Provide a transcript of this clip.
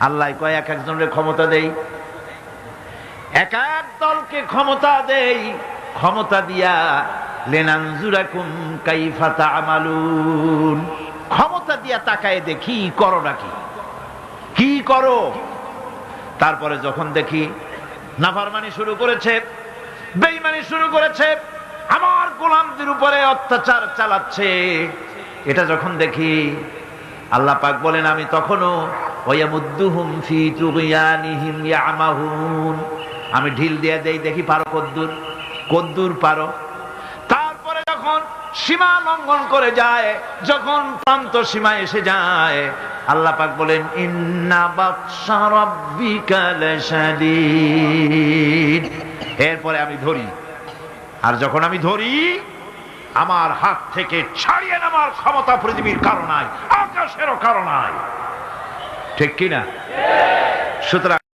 আল্লাহ কয়, এক একজনের ক্ষমতা দেই। এক এক দলকে ক্ষমতা দেই। ক্ষমতা দিয়া, লেনানজুরাকুম কাইফা তামালুন। ক্ষমতা দিয়া তাকায় দেখি, করো নাকি? কি করো? তারপরে যখন দেখি, নাফারমানি শুরু করেছে বেইমানি শুরু করেছে, আমার গোলামদের উপরে অত্যাচার চালাচ্ছে। এটা যখন দেখি, আল্লাহ পাক বলেন, আমি তখনও আমি ঢিল দিয়ে দেই, দেখি পারো কদ্দুর? কদ্দুর পারো। তারপরে যখন সীমা লঙ্ঘন করে যায়, যখন প্রান্ত সীমা এসে যায়, আল্লাহ পাক বলেন, ইন্না বাকশা রাব্বিকা লাশাদীদ। এরপরে আমি ধরি। আর যখন আমি ধরি, আমার হাত থেকে ছাড়িয়ে নেওয়ার ক্ষমতা পৃথিবীর কারণ নাই, আকাশেরও কারণ নাই। ঠিক কিনা? সুতরাং